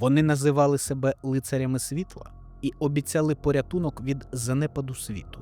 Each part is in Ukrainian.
Вони називали себе лицарями світла і обіцяли порятунок від занепаду світу,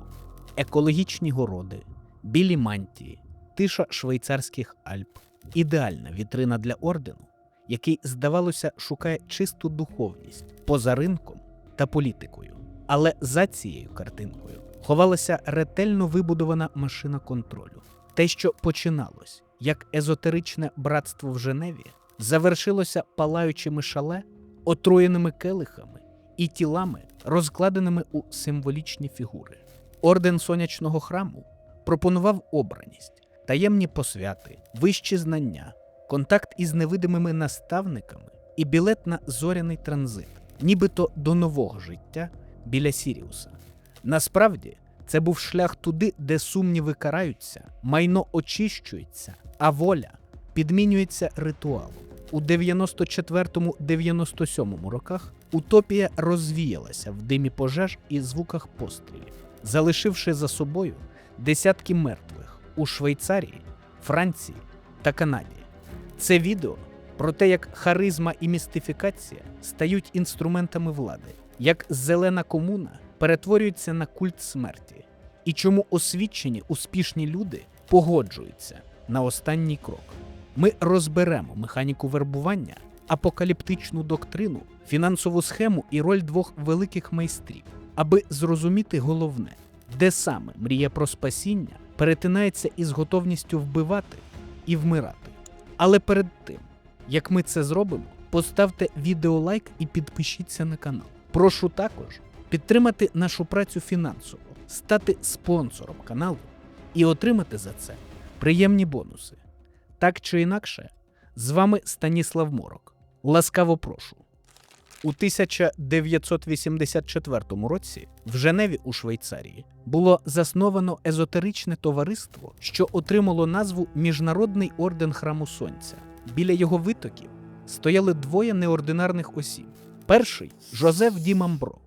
екологічні городи, білі мантії, тиша швейцарських Альп, ідеальна вітрина для ордену, який, здавалося, шукає чисту духовність поза ринком та політикою. Але за цією картинкою ховалася ретельно вибудована машина контролю. Те, що починалось як езотеричне братство в Женеві, завершилося палаючими шале, отруєними келихами і тілами, розкладеними у символічні фігури. Орден сонячного храму пропонував обраність, таємні посвяти, вищі знання, контакт із невидимими наставниками і білет на зоряний транзит, нібито до нового життя біля Сіріуса. Насправді, це був шлях туди, де сумніви караються, майно очищується, а воля підмінюється ритуалом. У 94-97 роках утопія розвіялася в димі пожеж і звуках пострілів, залишивши за собою десятки мертвих у Швейцарії, Франції та Канаді. Це відео про те, як харизма і містифікація стають інструментами влади, як зелена комуна перетворюється на культ смерті, і чому освічені успішні люди погоджуються на останній крок. Ми розберемо механіку вербування, апокаліптичну доктрину, фінансову схему і роль двох великих майстрів, аби зрозуміти головне, де саме мрія про спасіння перетинається із готовністю вбивати і вмирати. Але перед тим, як ми це зробимо, поставте відео лайк і підпишіться на канал. Прошу також підтримати нашу працю фінансово, стати спонсором каналу і отримати за це приємні бонуси. Так чи інакше, з вами Станіслав Морок. Ласкаво прошу. У 1984 році в Женеві у Швейцарії було засновано езотеричне товариство, що отримало назву Міжнародний орден Храму Сонця. Біля його витоків стояли двоє неординарних осіб. Перший Жозеф Дімамбро,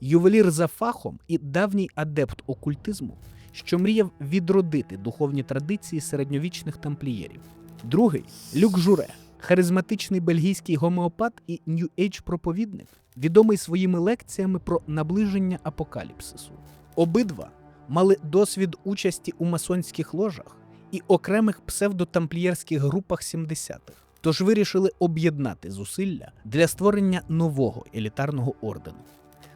ювелір за фахом і давній адепт окультизму, що мріяв відродити духовні традиції середньовічних тамплієрів. Другий Люк Журе, харизматичний бельгійський гомеопат і нью-ейдж проповідник, відомий своїми лекціями про наближення апокаліпсису. Обидва мали досвід участі у масонських ложах і окремих псевдотамплієрських групах 70-х, тож вирішили об'єднати зусилля для створення нового елітарного ордену.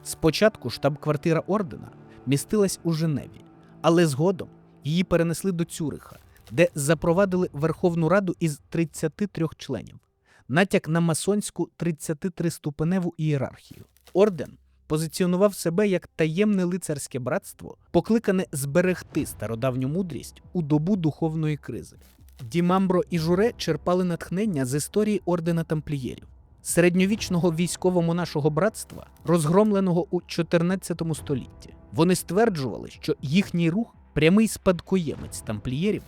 Спочатку штаб-квартира ордена містилась у Женеві, але згодом її перенесли до Цюриха, де запровадили Верховну Раду із 33 членів, натяк на масонську 33-ступеневу ієрархію. Орден позиціонував себе як таємне лицарське братство, покликане зберегти стародавню мудрість у добу духовної кризи. Дімамбро і Журе черпали натхнення з історії ордена тамплієрів, середньовічного військово-монашого братства, розгромленого у 14 столітті. Вони стверджували, що їхній рух прямий спадкоємець тамплієрів,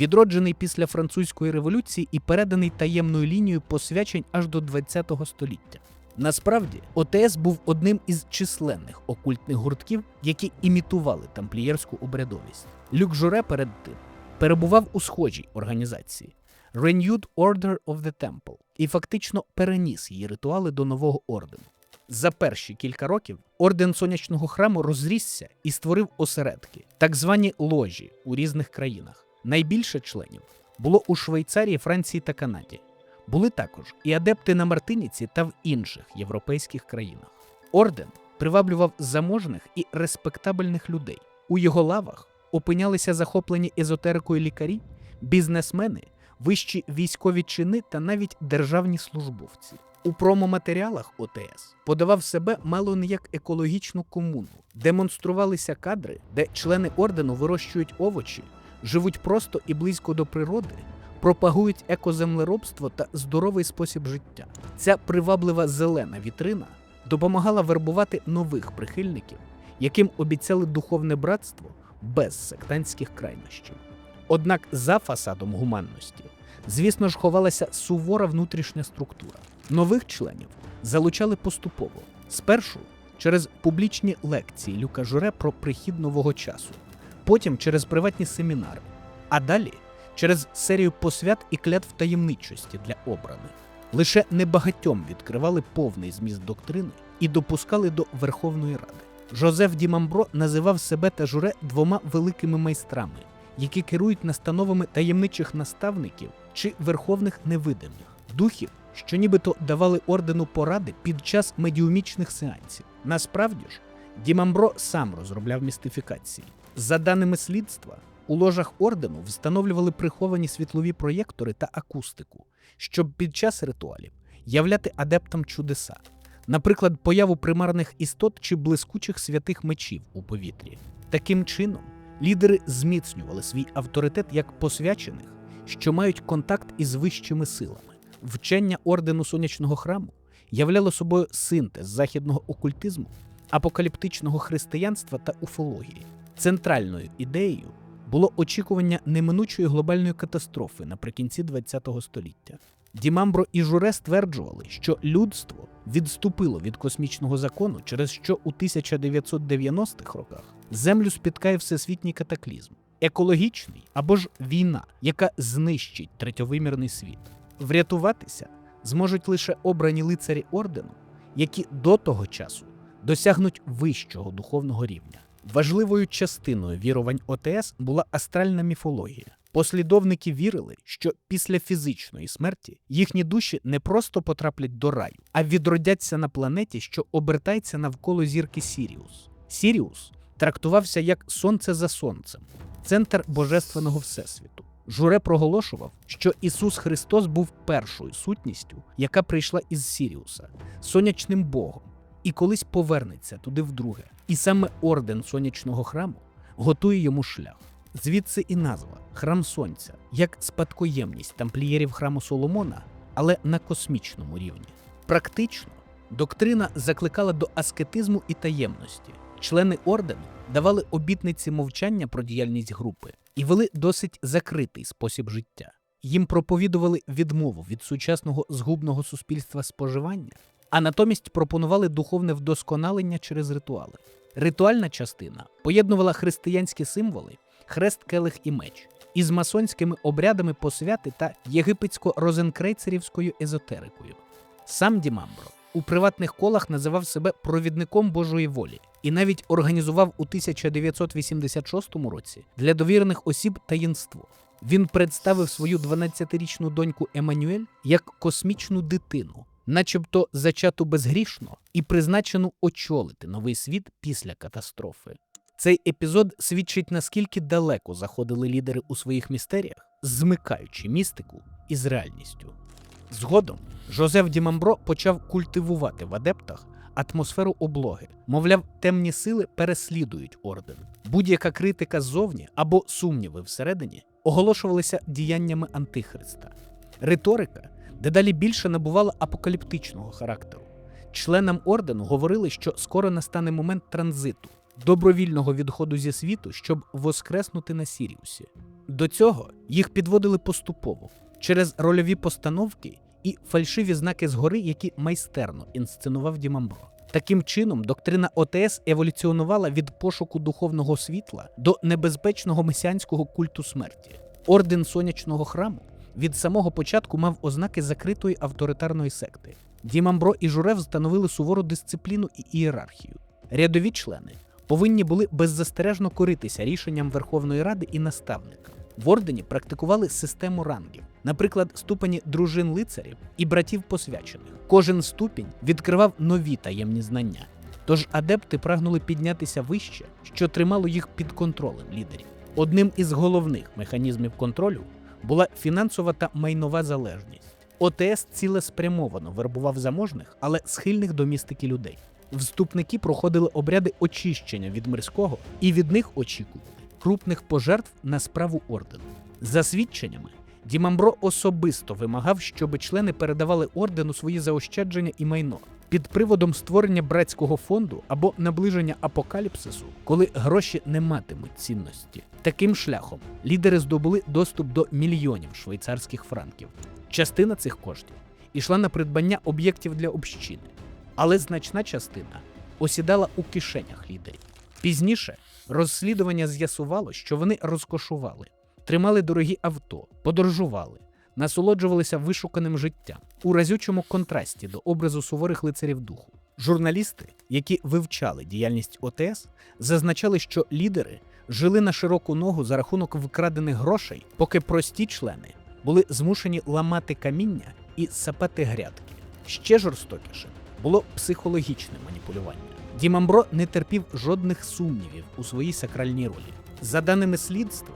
відроджений після французької революції і переданий таємною лінією посвячень аж до 20 століття. Насправді, ОТС був одним із численних окультних гуртків, які імітували тамплієрську обрядовість. Люк Журе перед тим перебував у схожій організації Renewed Order of the Temple і фактично переніс її ритуали до нового ордену. За перші кілька років орден сонячного храму розрісся і створив осередки, так звані ложі у різних країнах. Найбільше членів було у Швейцарії, Франції та Канаді. Були також і адепти на Мартиніці та в інших європейських країнах. Орден приваблював заможних і респектабельних людей. У його лавах опинялися захоплені езотерикою лікарі, бізнесмени, вищі військові чини та навіть державні службовці. У промоматеріалах ОТС подавав себе мало не як екологічну комуну, демонструвалися кадри, де члени ордену вирощують овочі, живуть просто і близько до природи, пропагують екоземлеробство та здоровий спосіб життя. Ця приваблива зелена вітрина допомагала вербувати нових прихильників, яким обіцяли духовне братство без сектантських крайнощів. Однак за фасадом гуманності, звісно ж, ховалася сувора внутрішня структура. Нових членів залучали поступово. Спершу через публічні лекції Люка Журе про прихід нового часу, потім через приватні семінари, а далі через серію посвят і клятв таємничості для обраних. Лише небагатьом відкривали повний зміст доктрини і допускали до Верховної Ради. Жозеф Дімамбро називав себе та журе двома великими майстрами, які керують настановами таємничих наставників чи верховних невидимих духів, що нібито давали ордену поради під час медіумічних сеансів. Насправді ж, Дімамбро сам розробляв містифікації. За даними слідства, у ложах ордену встановлювали приховані світлові проєктори та акустику, щоб під час ритуалів являти адептам чудеса, наприклад, появу примарних істот чи блискучих святих мечів у повітрі. Таким чином, лідери зміцнювали свій авторитет як посвячених, що мають контакт із вищими силами. Вчення ордену сонячного храму являло собою синтез західного окультизму, апокаліптичного християнства та уфології. Центральною ідеєю було очікування неминучої глобальної катастрофи наприкінці ХХ століття. Дімамбро і Журе стверджували, що людство відступило від космічного закону, через що у 1990-х роках Землю спіткає всесвітній катаклізм, екологічний або ж війна, яка знищить третьовимірний світ. Врятуватися зможуть лише обрані лицарі ордену, які до того часу досягнуть вищого духовного рівня. Важливою частиною вірувань ОТС була астральна міфологія. Послідовники вірили, що після фізичної смерті їхні душі не просто потраплять до раю, а відродяться на планеті, що обертається навколо зірки Сіріус. Сіріус трактувався як сонце за сонцем, центр божественного всесвіту. Журе проголошував, що Ісус Христос був першою сутністю, яка прийшла із Сіріуса, сонячним Богом, і колись повернеться туди вдруге. І саме орден сонячного храму готує йому шлях. Звідси і назва Храм Сонця, як спадкоємність тамплієрів храму Соломона, але на космічному рівні. Практично доктрина закликала до аскетизму і таємності. Члени ордену давали обітниці мовчання про діяльність групи і вели досить закритий спосіб життя. Їм проповідували відмову від сучасного згубного суспільства споживання, а натомість пропонували духовне вдосконалення через ритуали. Ритуальна частина поєднувала християнські символи, хрест, келих і меч із масонськими обрядами посвяти та єгипетсько-розенкрейцерівською езотерикою. Сам Дімамбро у приватних колах називав себе провідником Божої волі і навіть організував у 1986 році для довірених осіб таїнство. Він представив свою 12-річну доньку Еммануель як космічну дитину, начебто зачату безгрішно і призначену очолити новий світ після катастрофи. Цей епізод свідчить наскільки далеко заходили лідери у своїх містеріях, змикаючи містику із реальністю. Згодом Жозеф Дімамбро почав культивувати в адептах атмосферу облоги. Мовляв, темні сили переслідують орден. Будь-яка критика ззовні або сумніви всередині оголошувалися діяннями антихриста. Риторика дедалі більше набувала апокаліптичного характеру. Членам ордену говорили, що скоро настане момент транзиту, добровільного відходу зі світу, щоб воскреснути на Сіріусі. До цього їх підводили поступово через рольові постановки і фальшиві знаки згори, які майстерно інсценував Дімамбро. Таким чином, доктрина ОТС еволюціонувала від пошуку духовного світла до небезпечного месіанського культу смерті. Орден сонячного храму від самого початку мав ознаки закритої авторитарної секти. Дімамбро і Журев встановили сувору дисципліну і ієрархію. Рядові члени повинні були беззастережно коритися рішенням Верховної Ради і наставника. В ордені практикували систему рангів, наприклад, ступені дружин лицарів і братів посвячених. Кожен ступінь відкривав нові таємні знання. Тож адепти прагнули піднятися вище, що тримало їх під контролем лідерів. Одним із головних механізмів контролю була фінансова та майнова залежність. ОТС цілеспрямовано вербував заможних, але схильних до містики людей. Вступники проходили обряди очищення від мирського і від них очікували крупних пожертв на справу ордену. За свідченнями, Дімамбро особисто вимагав, щоб члени передавали ордену свої заощадження і майно під приводом створення братського фонду або наближення апокаліпсису, коли гроші не матимуть цінності. Таким шляхом лідери здобули доступ до мільйонів швейцарських франків. Частина цих коштів ішла на придбання об'єктів для общини, але значна частина осідала у кишенях лідерів. Пізніше розслідування з'ясувало, що вони розкошували, тримали дорогі авто, подорожували, насолоджувалися вишуканим життям, у разючому контрасті до образу суворих лицарів духу. Журналісти, які вивчали діяльність ОТС, зазначали, що лідери жили на широку ногу за рахунок вкрадених грошей, поки прості члени були змушені ламати каміння і сапати грядки. Ще жорстокіше було психологічне маніпулювання. Дімамбро не терпів жодних сумнівів у своїй сакральній ролі. За даними слідства,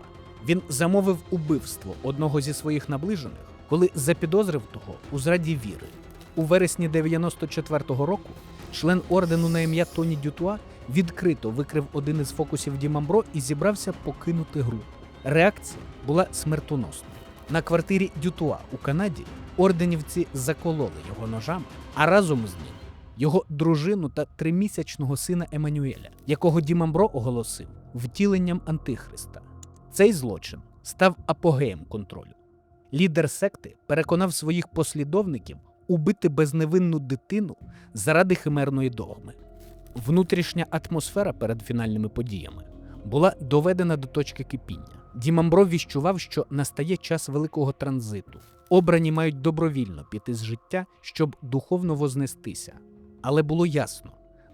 він замовив убивство одного зі своїх наближених, коли запідозрив того у зраді віри. У вересні 94-го року член ордену на ім'я Тоні Дютуа відкрито викрив один із фокусів Дімамбро і зібрався покинути групу. Реакція була смертоносною. На квартирі Дютуа у Канаді орденівці закололи його ножами, а разом з ним його дружину та тримісячного сина Еммануеля, якого Дімамбро оголосив втіленням Антихриста. Цей злочин став апогеєм контролю. Лідер секти переконав своїх послідовників убити безневинну дитину заради химерної догми. Внутрішня атмосфера перед фінальними подіями була доведена до точки кипіння. Дімамбро віщував, що настає час великого транзиту. Обрані мають добровільно піти з життя, щоб духовно вознестися. Але було ясно,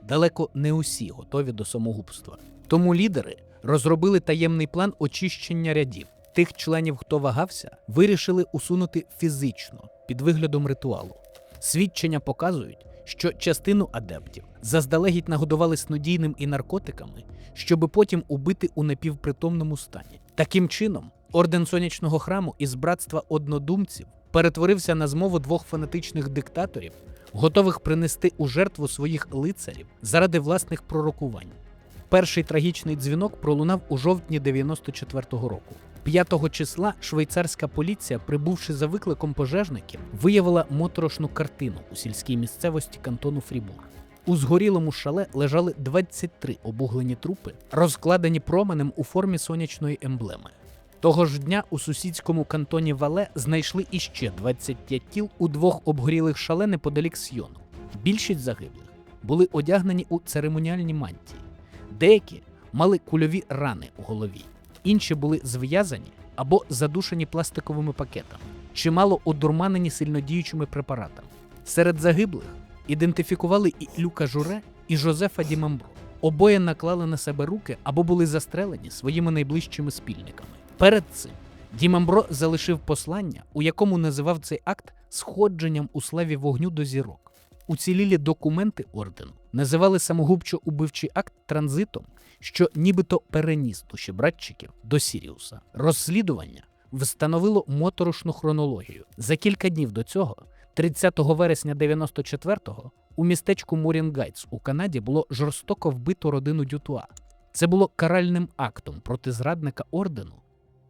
далеко не усі готові до самогубства. Тому лідери розробили таємний план очищення рядів. Тих членів, хто вагався, вирішили усунути фізично під виглядом ритуалу. Свідчення показують, що частину адептів заздалегідь нагодували снодійним і наркотиками, щоби потім убити у напівпритомному стані. Таким чином, орден сонячного храму із братства однодумців перетворився на змову двох фанатичних диктаторів, готових принести у жертву своїх лицарів заради власних пророкувань. Перший трагічний дзвінок пролунав у жовтні 94-го року. 5 числа швейцарська поліція, прибувши за викликом пожежників, виявила моторошну картину у сільській місцевості кантону Фрібур. У згорілому шале лежали 23 обуглені трупи, розкладені променем у формі сонячної емблеми. Того ж дня у сусідському кантоні Вале знайшли іще 25 тіл у двох обгорілих шале неподалік Сйону. Більшість загиблих були одягнені у церемоніальні мантії. Деякі мали кульові рани у голові, інші були зв'язані або задушені пластиковими пакетами, чимало одурманені сильнодіючими препаратами. Серед загиблих ідентифікували і Люка Журе, і Жозефа Дімамбро. Обоє наклали на себе руки або були застрелені своїми найближчими спільниками. Перед цим Дімамбро залишив послання, у якому називав цей акт сходженням у славі вогню до зірок. Уцілілі документи ордену називали самогубчо убивчий акт транзитом, що нібито переніс душі братчиків до Сіріуса. Розслідування встановило моторошну хронологію. За кілька днів до цього, 30 вересня 94-го, у містечку Мурінгайтс у Канаді було жорстоко вбито родину Дютуа. Це було каральним актом проти зрадника ордену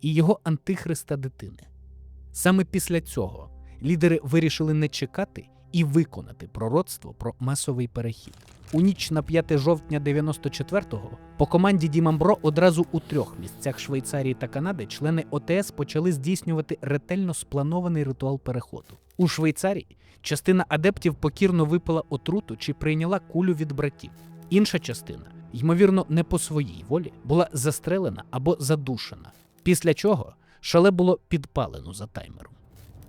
і його антихриста дитини. Саме після цього лідери вирішили не чекати і виконати пророцтво про масовий перехід. У ніч на 5 жовтня 94-го по команді Дімамбро одразу у трьох місцях Швейцарії та Канади члени ОТС почали здійснювати ретельно спланований ритуал переходу. У Швейцарії частина адептів покірно випила отруту чи прийняла кулю від братів. Інша частина, ймовірно, не по своїй волі, була застрелена або задушена. Після чого шале було підпалено за таймером.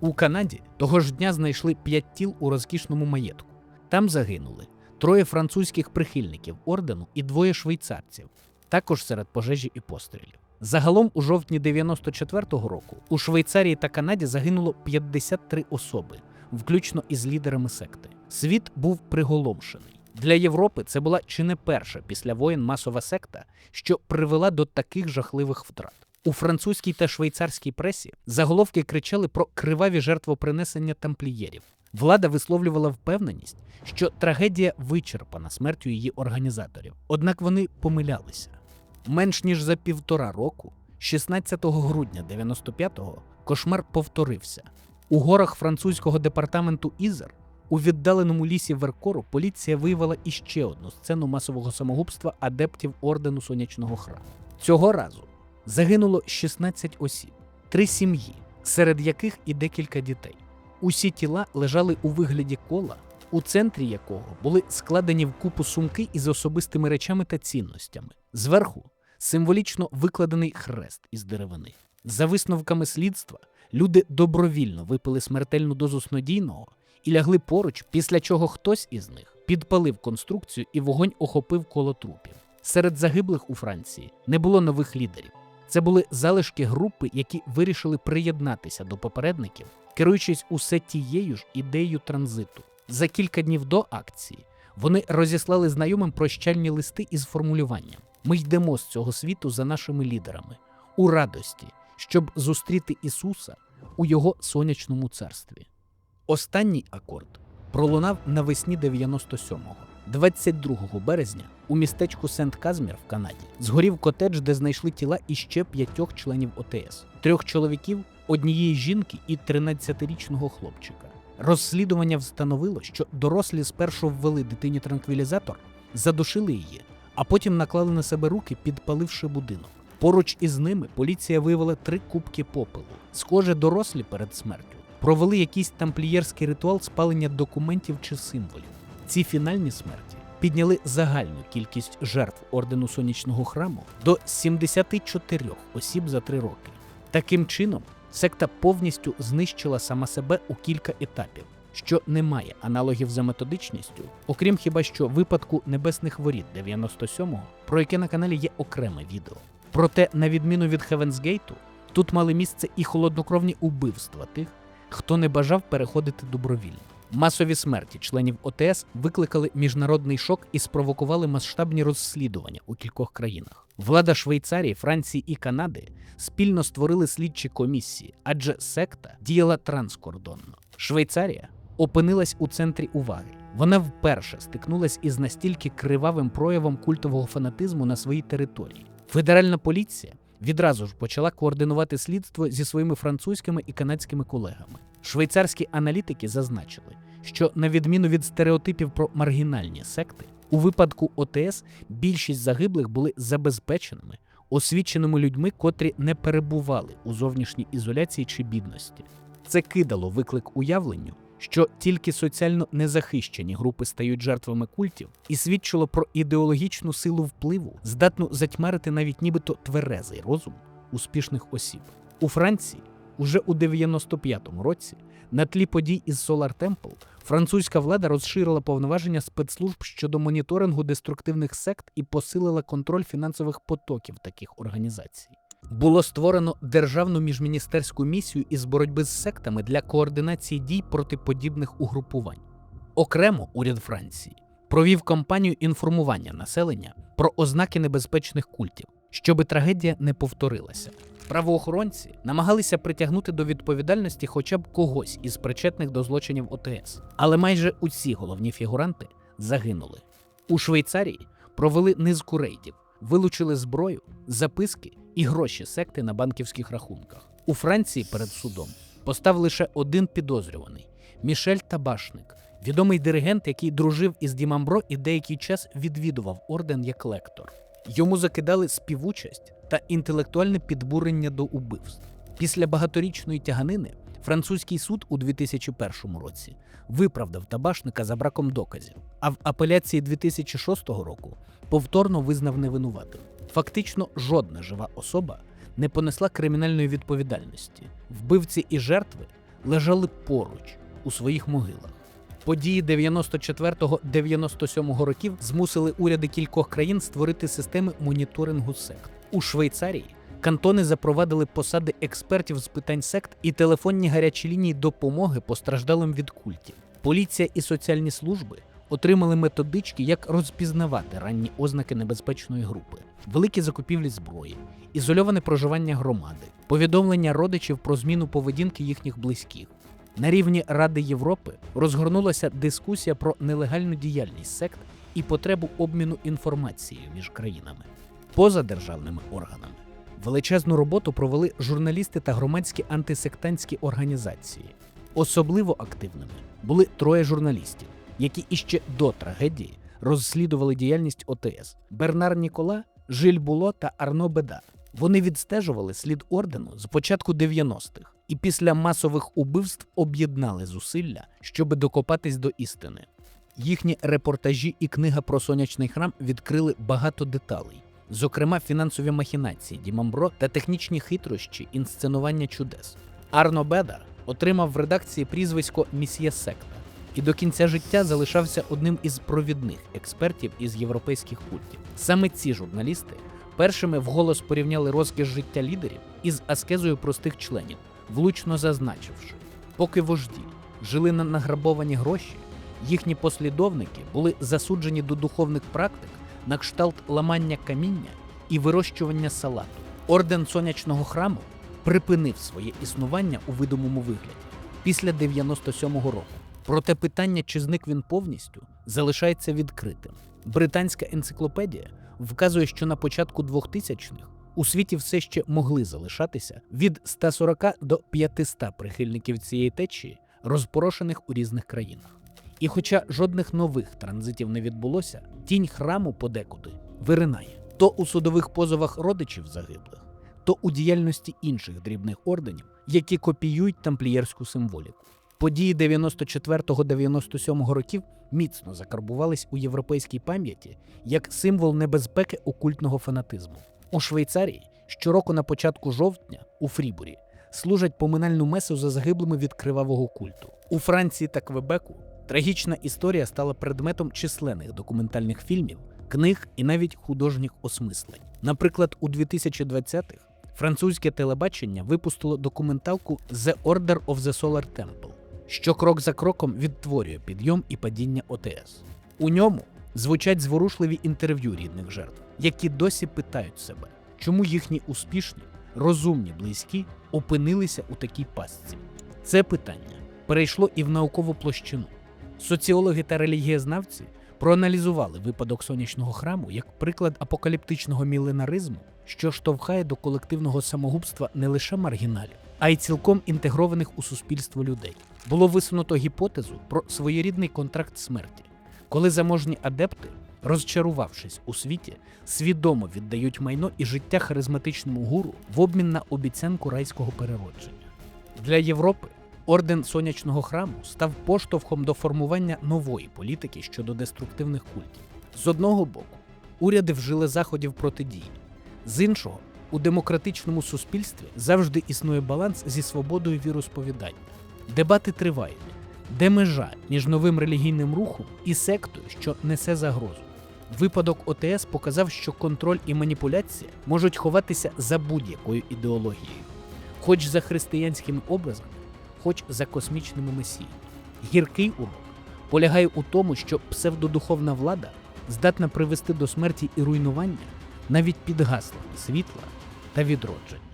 У Канаді того ж дня знайшли п'ять тіл у розкішному маєтку. Там загинули троє французьких прихильників ордену і двоє швейцарців, також серед пожежі і пострілів. Загалом у жовтні 94-го року у Швейцарії та Канаді загинуло 53 особи, включно із лідерами секти. Світ був приголомшений. Для Європи це була чи не перша після воєн масова секта, що привела до таких жахливих втрат. У французькій та швейцарській пресі заголовки кричали про криваві жертвопринесення тамплієрів. Влада висловлювала впевненість, що трагедія вичерпана смертю її організаторів. Однак вони помилялися. Менш ніж за півтора року, 16 грудня 95-го, кошмар повторився. У горах французького департаменту Ізер у віддаленому лісі Веркору поліція виявила іще одну сцену масового самогубства адептів ордену сонячного храму. Цього разу загинуло 16 осіб, три сім'ї, серед яких і декілька дітей. Усі тіла лежали у вигляді кола, у центрі якого були складені в купу сумки із особистими речами та цінностями. Зверху символічно викладений хрест із деревини. За висновками слідства, люди добровільно випили смертельну дозу снодійного і лягли поруч, після чого хтось із них підпалив конструкцію і вогонь охопив коло трупів. Серед загиблих у Франції не було нових лідерів. Це були залишки групи, які вирішили приєднатися до попередників, керуючись усе тією ж ідеєю транзиту. За кілька днів до акції вони розіслали знайомим прощальні листи із формулюванням: ми йдемо з цього світу за нашими лідерами у радості, щоб зустріти Ісуса у його сонячному царстві. Останній акорд пролунав навесні 97-го. 22 березня у містечку Сент Казмір в Канаді згорів котедж, де знайшли тіла іще п'ятьох членів ОТС: трьох чоловіків, однієї жінки і 13-річного хлопчика. Розслідування встановило, що дорослі спершу ввели дитині транквілізатор, задушили її, а потім наклали на себе руки, підпаливши будинок. Поруч із ними поліція виявила три кубки попелу. Схоже, дорослі перед смертю провели якийсь тамплієрський ритуал спалення документів чи символів. Ці фінальні смерті підняли загальну кількість жертв ордену сонячного храму до 74 осіб за три роки. Таким чином, секта повністю знищила сама себе у кілька етапів, що не має аналогів за методичністю, окрім хіба що випадку небесних воріт 97-го, про яке на каналі є окреме відео. Проте, на відміну від Хевенсгейту, тут мали місце і холоднокровні убивства тих, хто не бажав переходити добровільно. Масові смерті членів ОТС викликали міжнародний шок і спровокували масштабні розслідування у кількох країнах. Влада Швейцарії, Франції і Канади спільно створили слідчі комісії, адже секта діяла транскордонно. Швейцарія опинилась у центрі уваги. Вона вперше стикнулась із настільки кривавим проявом культового фанатизму на своїй території. Федеральна поліція відразу ж почала координувати слідство зі своїми французькими і канадськими колегами. Швейцарські аналітики зазначили, що на відміну від стереотипів про маргінальні секти, у випадку ОТС більшість загиблих були забезпеченими, освіченими людьми, котрі не перебували у зовнішній ізоляції чи бідності. Це кидало виклик уявленню, що тільки соціально незахищені групи стають жертвами культів, і свідчило про ідеологічну силу впливу, здатну затьмарити навіть нібито тверезий розум успішних осіб. У Франції уже у 95-му році на тлі подій із Solar Temple французька влада розширила повноваження спецслужб щодо моніторингу деструктивних сект і посилила контроль фінансових потоків таких організацій. Було створено державну міжміністерську місію із боротьби з сектами для координації дій проти подібних угрупувань. Окремо уряд Франції провів кампанію інформування населення про ознаки небезпечних культів, щоби трагедія не повторилася. Правоохоронці намагалися притягнути до відповідальності хоча б когось із причетних до злочинів ОТС, але майже усі головні фігуранти загинули. У Швейцарії провели низку рейдів, вилучили зброю, записки і гроші секти на банківських рахунках. У Франції перед судом постав лише один підозрюваний Мішель Табашник, відомий диригент, який дружив із Дімамбро і деякий час відвідував орден як лектор. Йому закидали співучасть та інтелектуальне підбурення до убивств. Після багаторічної тяганини французький суд у 2001 році виправдав табашника за браком доказів, а в апеляції 2006 року повторно визнав невинуватим. Фактично, жодна жива особа не понесла кримінальної відповідальності. Вбивці і жертви лежали поруч у своїх могилах. Події 94-97 років змусили уряди кількох країн створити системи моніторингу сект. У Швейцарії кантони запровадили посади експертів з питань сект і телефонні гарячі лінії допомоги постраждалим від культів. Поліція і соціальні служби отримали методички, як розпізнавати ранні ознаки небезпечної групи, великі закупівлі зброї, ізольоване проживання громади, повідомлення родичів про зміну поведінки їхніх близьких. На рівні Ради Європи розгорнулася дискусія про нелегальну діяльність сект і потребу обміну інформацією між країнами. Поза державними органами величезну роботу провели журналісти та громадські антисектантські організації. Особливо активними були троє журналістів, які іще до трагедії розслідували діяльність ОТС: Бернар Нікола, Жиль Було та Арно Беда. Вони відстежували слід ордену з початку 90-х і після масових убивств об'єднали зусилля, щоб докопатись до істини. Їхні репортажі і книга про сонячний храм відкрили багато деталей, зокрема фінансові махінації Дімамбро та технічні хитрощі інсценування чудес. Арно Бедар отримав в редакції прізвисько Місьє Секта. і до кінця життя залишався одним із провідних експертів із європейських культів. Саме ці журналісти першими вголос порівняли розкіш життя лідерів із аскезою простих членів, влучно зазначивши, поки вожді жили на награбовані гроші, їхні послідовники були засуджені до духовних практик на кшталт ламання каміння і вирощування салату. Орден сонячного храму припинив своє існування у видимому вигляді після 97-го року. Проте питання, чи зник він повністю, залишається відкритим. Британська енциклопедія вказує, що на початку 2000-х у світі все ще могли залишатися від 140 до 500 прихильників цієї течії, розпорошених у різних країнах. І хоча жодних нових транзитів не відбулося, тінь храму подекуди виринає то у судових позовах родичів загиблих, то у діяльності інших дрібних орденів, які копіюють тамплієрську символіку. Події 94-97 років міцно закарбувались у європейській пам'яті як символ небезпеки окультного фанатизму. У Швейцарії щороку на початку жовтня у Фрібурі служать поминальну месу за загиблими від кривавого культу. У Франції та Квебеку трагічна історія стала предметом численних документальних фільмів, книг і навіть художніх осмислень. Наприклад, у 2020-х французьке телебачення випустило документалку The Order of the Solar Temple, що крок за кроком відтворює підйом і падіння ОТС. У ньому звучать зворушливі інтерв'ю рідних жертв, які досі питають себе, чому їхні успішні, розумні близькі опинилися у такій пастці. Це питання перейшло і в наукову площину. Соціологи та релігієзнавці проаналізували випадок сонячного храму як приклад апокаліптичного міленаризму, що штовхає до колективного самогубства не лише маргіналів, а й цілком інтегрованих у суспільство людей. Було висунуто гіпотезу про своєрідний контракт смерті, коли заможні адепти, розчарувавшись у світі, свідомо віддають майно і життя харизматичному гуру в обмін на обіцянку райського переродження. Для Європи орден сонячного храму став поштовхом до формування нової політики щодо деструктивних культів. З одного боку, уряди вжили заходів протидії, з іншого, у демократичному суспільстві завжди існує баланс зі свободою віросповідання. Дебати тривають, де межа між новим релігійним рухом і сектою, що несе загрозу. Випадок ОТС показав, що контроль і маніпуляція можуть ховатися за будь-якою ідеологією, хоч за християнськими образами, хоч за космічними месіями. Гіркий урок полягає у тому, що псевдодуховна влада здатна привести до смерті і руйнування навіть під гаслами світла та відродження.